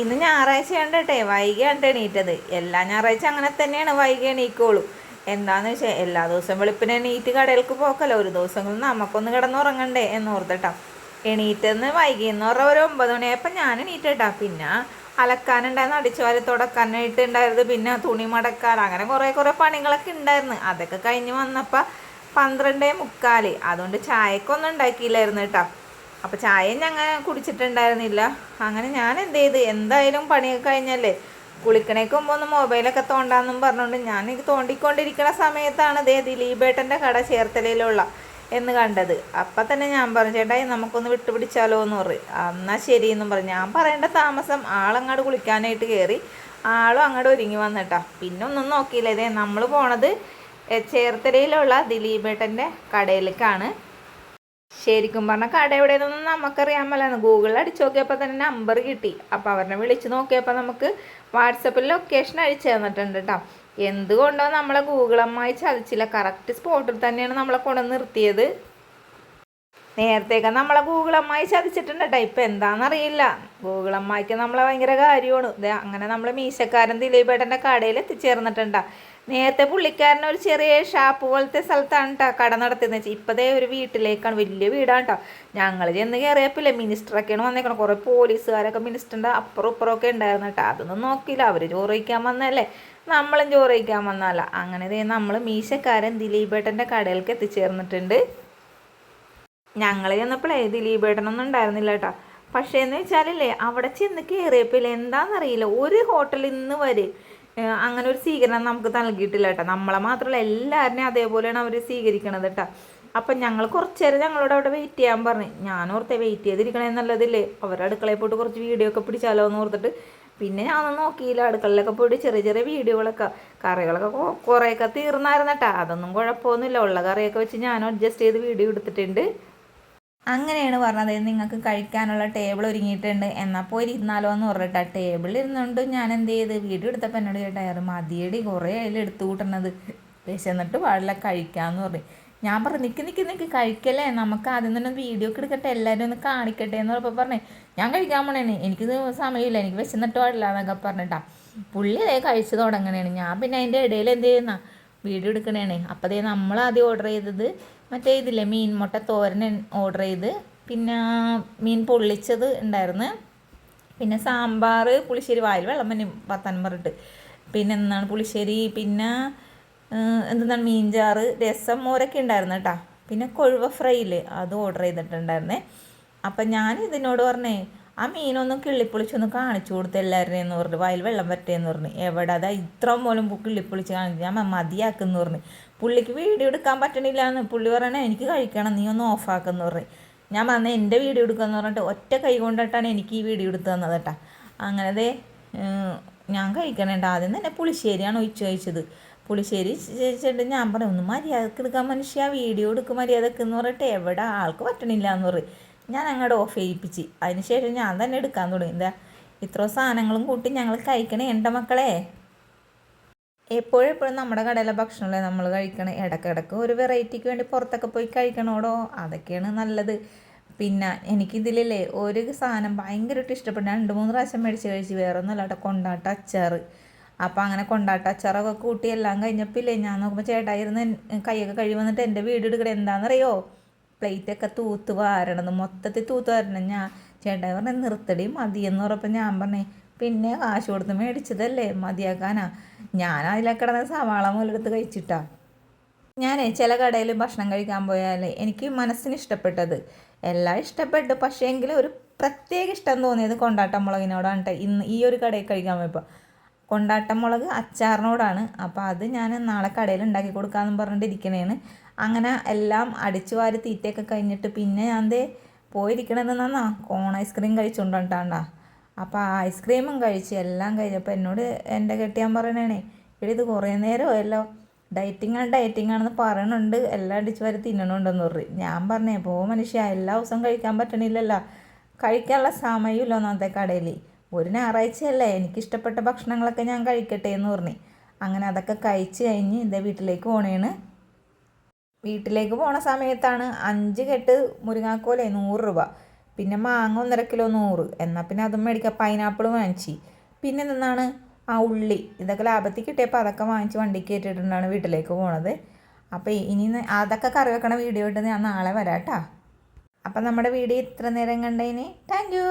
ഇന്ന് ഞായറാഴ്ച കണ്ടട്ടെ വൈകിയാണ് എണീറ്റത്. എല്ലാ ഞായറാഴ്ച അങ്ങനെ തന്നെയാണ് വൈകി എണീക്കോളൂ. എന്താന്ന് വെച്ചാൽ എല്ലാ ദിവസവും വെളുപ്പിന് എണീറ്റ് കടയിലേക്ക് പോക്കല്ലോ. ഒരു ദിവസങ്ങളിൽ നമുക്കൊന്ന് കിടന്നുറങ്ങണ്ടേ എന്ന് ഓർത്തിട്ടാ. എണീറ്റെന്ന് വൈകി എന്ന് പറഞ്ഞാൽ ഒരു ഒമ്പത് മണിയായപ്പോൾ ഞാൻ എണീറ്റട്ടാ. പിന്നെ അലക്കാനുണ്ടായിരുന്നു അടിച്ചു വാരി തുടക്കാനായിട്ട് ഉണ്ടായിരുന്നു പിന്നെ തുണി മടക്കാൻ അങ്ങനെ കുറേ കുറേ പണികളൊക്കെ ഉണ്ടായിരുന്നു. അതൊക്കെ കഴിഞ്ഞ് വന്നപ്പോൾ പന്ത്രണ്ടേ മുക്കാൽ. അതുകൊണ്ട് ചായക്കൊന്നും ഉണ്ടാക്കിയില്ലായിരുന്നു കേട്ടോ. അപ്പോൾ ചായയും ഞങ്ങൾ കുടിച്ചിട്ടുണ്ടായിരുന്നില്ല. അങ്ങനെ ഞാൻ എന്ത് ചെയ്ത്? എന്തായാലും പണിയൊക്കെ കഴിഞ്ഞല്ലേ? കുളിക്കണേക്ക് മുമ്പ് ഒന്ന് മൊബൈലൊക്കെ തോണ്ടാന്നും പറഞ്ഞുകൊണ്ട് ഞാൻ ഇത് തോണ്ടിക്കൊണ്ടിരിക്കുന്ന സമയത്താണ് ദേ ദിലീപേട്ടന്റെ കട ചേർത്തലയിലുള്ള എന്ന് കണ്ടത്. അപ്പം തന്നെ ഞാൻ പറഞ്ഞു ചേട്ടായി നമുക്കൊന്ന് വിട്ടുപിടിച്ചാലോ എന്ന് പറയും. എന്നാൽ ശരി എന്നും പറഞ്ഞു. ഞാൻ പറയേണ്ട താമസം ആളങ്ങോട്ട് കുളിക്കാനായിട്ട് കയറി ആളും അങ്ങോട്ട് ഒരുങ്ങി വന്നിട്ടാ. പിന്നെ ഒന്നും നോക്കിയില്ല. ഇതേ നമ്മൾ പോണത് ചേർത്തലയിലുള്ള ദിലീപേട്ടന്റെ കടയിലേക്കാണ്. ശരിക്കും പറഞ്ഞാൽ കട എവിടെയെന്നൊന്നും നമുക്കറിയാൻ മേലാണ് ഗൂഗിളിൽ അടിച്ചു നോക്കിയപ്പോൾ തന്നെ നമ്പർ കിട്ടി. അപ്പോൾ അവരെ വിളിച്ച് നോക്കിയപ്പോൾ നമുക്ക് വാട്സപ്പിൽ ലൊക്കേഷൻ അയച്ചു തന്നിട്ടുണ്ട് കേട്ടോ എന്തുകൊണ്ടോ നമ്മളെ ഗൂഗിളമ്മായി ചതിച്ചില്ല. കറക്റ്റ് സ്പോട്ടിൽ തന്നെയാണ് നമ്മളെ കൊണ്ട് നിർത്തിയത്. നേരത്തേക്ക് നമ്മളെ ഗൂഗിളമ്മായി ചതിച്ചിട്ടുണ്ട് കേട്ടോ ഇപ്പം എന്താണെന്നറിയില്ല ഗൂഗിൾ അമ്മായിക്ക് നമ്മളെ ഭയങ്കര കാര്യമാണ്. അങ്ങനെ നമ്മൾ മീശക്കാരൻ ദിലീപേട്ടന്റെ കടയിൽ എത്തിച്ചേർന്നിട്ടുണ്ടാ നേരത്തെ പുള്ളിക്കാരൻ ഒരു ചെറിയ ഷാപ്പ് പോലത്തെ സ്ഥലത്താണ് കേട്ടോ കട നടത്തുന്നത് ഇപ്പതേ ഒരു വീട്ടിലേക്കാണ്. വലിയ വീടാണ് കേട്ടോ ഞങ്ങൾ ചെന്ന് കയറിയപ്പില്ലേ മിനിസ്റ്ററൊക്കെയാണ് വന്നേക്കണം. കുറേ പോലീസുകാരൊക്കെ മിനിസ്റ്ററിന്റെ അപ്പുറം ഇപ്പുറമൊക്കെ ഉണ്ടായിരുന്നു കേട്ടോ അതൊന്നും നോക്കിയില്ല. അവർ ചോറ് കഴിക്കാൻ വന്നല്ലേ നമ്മളും ചോറ് കഴിക്കാൻ വന്നല്ല അങ്ങനെ ദേ നമ്മൾ മീശക്കാരൻ ദിലീപേട്ടന്റെ കടയിലേക്ക് എത്തിച്ചേർന്നിട്ടുണ്ട്. ഞങ്ങൾ ചെന്നപ്പോഴേ ദിലീപേട്ടനൊന്നും ഉണ്ടായിരുന്നില്ല കേട്ടോ പക്ഷേ എന്ന് വെച്ചാലല്ലേ അവിടെ ചെന്ന് കയറിയപ്പോൾ എന്താണെന്നറിയില്ല ഒരു ഹോട്ടലിൽ നിന്ന് വരെ അങ്ങനെ ഒരു സ്വീകരണം നമുക്ക് നൽകിയിട്ടില്ല കേട്ടോ. നമ്മളെ മാത്രമല്ല എല്ലാവരെയും അതേപോലെയാണ് അവർ സ്വീകരിക്കണത് കേട്ടോ. അപ്പം ഞങ്ങൾ കുറച്ച് നേരം ഞങ്ങളോട് അവിടെ വെയിറ്റ് ചെയ്യാൻ പറഞ്ഞു. ഞാൻ ഓർത്തെ വെയിറ്റ് ചെയ്തിരിക്കണേ എന്നുള്ളതില്ലേ? അവരുടെ അടുക്കളയിൽ പോയിട്ട് കുറച്ച് വീഡിയോ ഒക്കെ പിടിച്ചാലോ എന്ന് ഓർത്തിട്ട്. പിന്നെ ഞാനൊന്നും നോക്കിയില്ല. അടുക്കളയിലൊക്കെ പോയിട്ട് ചെറിയ ചെറിയ വീഡിയോകളൊക്കെ കറികളൊക്കെ കുറേയൊക്കെ തീർന്നായിരുന്നു കേട്ടോ. അതൊന്നും കുഴപ്പമൊന്നുമില്ല. ഉള്ള കറിയൊക്കെ വെച്ച് ഞാനും അഡ്ജസ്റ്റ് ചെയ്ത് വീഡിയോ എടുത്തിട്ടുണ്ട്. അങ്ങനെയാണ് പറഞ്ഞത്. നിങ്ങൾക്ക് കഴിക്കാനുള്ള ടേബിൾ ഒരുങ്ങിയിട്ടുണ്ട്. എന്നാൽ പോയി ഇരുന്നാലോ എന്ന് പറഞ്ഞിട്ട് ആ ടേബിളിൽ ഇരുന്നുകൊണ്ട് ഞാൻ എന്ത് ചെയ്ത്? വീഡിയോ എടുത്തപ്പോൾ എന്നോട് ചേട്ടാ മതിയടി കുറേ അതിൽ എടുത്തു കൂട്ടണത്. വിശന്നിട്ട് പാടില്ല കഴിക്കാമെന്ന് പറഞ്ഞു. ഞാൻ പറഞ്ഞു നിൽക്ക് നിൽക്ക് നിൽക്ക് കഴിക്കല്ലേ? നമുക്ക് ആദ്യം തന്നെ വീഡിയോ ഒക്കെ എടുക്കട്ടെ. എല്ലാവരും ഒന്ന് കാണിക്കട്ടെ എന്ന് പറഞ്ഞപ്പോൾ പറഞ്ഞേ. ഞാൻ കഴിക്കാൻ പോണേണ് എനിക്ക് സമയമില്ല. എനിക്ക് വിശന്നിട്ട് പാടില്ല എന്നൊക്കെ പറഞ്ഞിട്ടാ. പുള്ളി അതേ കഴിച്ചു തുടങ്ങണേണ് ഞാൻ പിന്നെ അതിന്റെ ഇടയിൽ എന്ത് ചെയ്യുന്ന? വീഡിയോ എടുക്കണേണ് അപ്പോൾ അതേ നമ്മൾ ആദ്യം ഓർഡർ ചെയ്തത് മറ്റേ ഇതില്ലേ മീൻ മുട്ട തോരൻ ഓർഡർ ചെയ്ത്. പിന്നെ മീൻ പൊള്ളിച്ചത് ഉണ്ടായിരുന്നു. പിന്നെ സാമ്പാർ പുളിശ്ശേരി വായിൽ വെള്ളം പനി പത്താൻ പറഞ്ഞിട്ട്. പിന്നെ എന്താണ് പുളിശ്ശേരി? പിന്നെ എന്താണ് മീൻചാറ് രസം മോരൊക്കെ ഉണ്ടായിരുന്നു കേട്ടോ. പിന്നെ കൊഴുവ ഫ്രൈ ഇല്ലേ അത് ഓർഡർ ചെയ്തിട്ടുണ്ടായിരുന്നേ. അപ്പം ഞാൻ ഇതിനോട് പറഞ്ഞേ ആ മീനൊന്നും കിള്ളിപ്പൊളിച്ചൊന്ന് കാണിച്ചു കൊടുത്ത് എല്ലാവരുടെയും എന്ന് പറഞ്ഞു വായിൽ വെള്ളം പറ്റേന്ന് പറഞ്ഞു. എവിടെ? അതാ ഇത്ര പോലും കിള്ളിപ്പൊളിച്ച് കാണിച്ചു. ഞാൻ മതിയാക്കുന്നു പറഞ്ഞു. പുള്ളിക്ക് വീഡിയോ എടുക്കാൻ പറ്റണില്ല എന്ന് പുള്ളി പറയണേ എനിക്ക് കഴിക്കണം നീ ഒന്ന് ഓഫാക്കുന്നു പറഞ്ഞു. ഞാൻ വന്ന എന്റെ വീഡിയോ എടുക്കാന്ന് പറഞ്ഞിട്ട് ഒറ്റ കൈ കൊണ്ടിട്ടാണ് എനിക്ക് ഈ വീഡിയോ എടുത്തു തന്നത് കേട്ടാ. അങ്ങനെ ദേ ഞാൻ കഴിക്കണേണ്ട ആദ്യം തന്നെ പുളിശ്ശേരിയാണ് ഒഴിച്ചു കഴിച്ചത്. പുളിശ്ശേരി ചേച്ചിട്ട് ഞാൻ പറഞ്ഞു ഒന്ന് മര്യാദയ്ക്ക് എടുക്കാൻ മനുഷ്യ വീഡിയോ എടുക്കും മര്യാദയ്ക്ക് എന്ന് പറഞ്ഞിട്ട് എവിടെ? ആൾക്ക് പറ്റണില്ല എന്ന് പറയും ഞാൻ അങ്ങോട്ട് ഓഫ് ചെയ്യിപ്പിച്ച് അതിനുശേഷം ഞാൻ തന്നെ എടുക്കാൻ തുടങ്ങി. എന്താ ഇത്ര സാധനങ്ങളും കൂട്ടി ഞങ്ങൾ കഴിക്കണേ എന്റെ മക്കളെ. എപ്പോഴും എപ്പോഴും നമ്മുടെ കടയിലെ ഭക്ഷണമല്ലേ നമ്മൾ കഴിക്കണം? ഇടയ്ക്കിടയ്ക്ക് ഒരു വെറൈറ്റിക്ക് വേണ്ടി പുറത്തൊക്കെ പോയി കഴിക്കണോടോ? അതൊക്കെയാണ് നല്ലത്. പിന്നെ എനിക്കിതിലല്ലേ ഒരു സാധനം ഭയങ്കരമായിട്ട് ഇഷ്ടപ്പെട്ടു. രണ്ട് മൂന്ന് പ്രാവശ്യം മേടിച്ച് കഴിച്ച്. വേറെ ഒന്നുമല്ല കേട്ടോ കൊണ്ടാട്ട അച്ചാറ്. അപ്പോൾ അങ്ങനെ കൊണ്ടാട്ട അച്ചാറൊക്കെ കൂട്ടി എല്ലാം കഴിഞ്ഞപ്പില്ലേ ഞാൻ നോക്കുമ്പോൾ ചേട്ടായിരുന്നു കൈയൊക്കെ കഴുകി വന്നിട്ട് എന്റെ വീട് എടുക്കണേ എന്താണെന്നറിയോ? പ്ലേറ്റൊക്കെ തൂത്ത് വാരണം. മൊത്തത്തിൽ തൂത്ത് വാരണം. ഞാൻ ചേട്ടായി പറഞ്ഞ നിർത്തടി മതിയെന്ന് പറഞ്ഞപ്പോൾ ഞാൻ പറഞ്ഞേ. പിന്നെ കാശ് കൊടുത്ത് മേടിച്ചതല്ലേ മതിയാക്കാനാ. ഞാൻ അതിലൊക്കെ കിടന്ന സവാള മുതലെടുത്ത് കഴിച്ചിട്ടാ. ഞാനേ ചില കടയിൽ ഭക്ഷണം കഴിക്കാൻ പോയാൽ എനിക്ക് മനസ്സിന് ഇഷ്ടപ്പെട്ടത്. എല്ലാം ഇഷ്ടപ്പെട്ടു. പക്ഷേ എങ്കിലും ഒരു പ്രത്യേക ഇഷ്ടം തോന്നിയത് കൊണ്ടാട്ടം മുളകിനോടാണ് ഇന്ന് ഈ ഒരു കടയിൽ കഴിക്കാൻ പോയപ്പോൾ കൊണ്ടാട്ടം മുളക് അച്ചാറിനോടാണ്. അപ്പോൾ അത് ഞാൻ നാളെ കടയിൽ ഉണ്ടാക്കി കൊടുക്കാമെന്ന് പറഞ്ഞിട്ട് ഇരിക്കണേണ് അങ്ങനെ എല്ലാം അടിച്ചു വാരി തീറ്റയൊക്കെ കഴിഞ്ഞിട്ട് പിന്നെ ഞാൻ ദേ പോയിരിക്കണത് നന്നാ കോൺ ഐസ്ക്രീം കഴിച്ചുകൊണ്ടിട്ടാണ്ടാ അപ്പോൾ ആ ഐസ്ക്രീമും കഴിച്ച് എല്ലാം കഴിഞ്ഞപ്പോൾ എന്നോട് എന്റെ കെട്ടിയാൻ പറയണേ എടി ഇത് കുറേ നേരമല്ലോ ഡയറ്റിംഗ് ആണ് ഡയറ്റിംഗ് ആണെന്ന് പറയണുണ്ട്. എല്ലാം അടിച്ചു വരെ തിന്നണുണ്ടെന്ന് പറഞ്ഞു. ഞാൻ പറഞ്ഞേ പോ മനുഷ്യ എല്ലാ ദിവസവും കഴിക്കാൻ പറ്റണില്ലല്ലോ. കഴിക്കാനുള്ള സമയമില്ല ഒന്നാമത്തെ കടയിൽ ഒരു ഞായറാഴ്ചയല്ലേ എനിക്കിഷ്ടപ്പെട്ട ഭക്ഷണങ്ങളൊക്കെ ഞാൻ കഴിക്കട്ടെ എന്ന് പറഞ്ഞു. അങ്ങനെ അതൊക്കെ കഴിച്ച് കഴിഞ്ഞ് ഇതേ വീട്ടിലേക്ക് പോണേണ്. വീട്ടിലേക്ക് പോണ സമയത്താണ് അഞ്ച് കെട്ട് മുരിങ്ങാക്കോലെ നൂറ് രൂപ. പിന്നെ മാങ്ങ ഒന്നര കിലോ നൂറ്. എന്നാൽ പിന്നെ അതും മേടിക്കാം പൈനാപ്പിൾ വാങ്ങിച്ച്. പിന്നെ നിന്നാണ് ആ ഉള്ളി ഇതൊക്കെ ലാഭത്തിൽ കിട്ടിയപ്പോൾ അതൊക്കെ വാങ്ങിച്ച് വണ്ടിക്ക് കയറ്റിയിട്ടുണ്ടാണ് വീട്ടിലേക്ക് പോണത്. അപ്പോൾ ഇനി അതൊക്കെ കറി വെക്കണ വീഡിയോ ഇട്ട് ഞാൻ നാളെ വരാം കേട്ടോ അപ്പം നമ്മുടെ വീഡിയോ ഇത്ര നേരം കണ്ടതിന് താങ്ക് യു.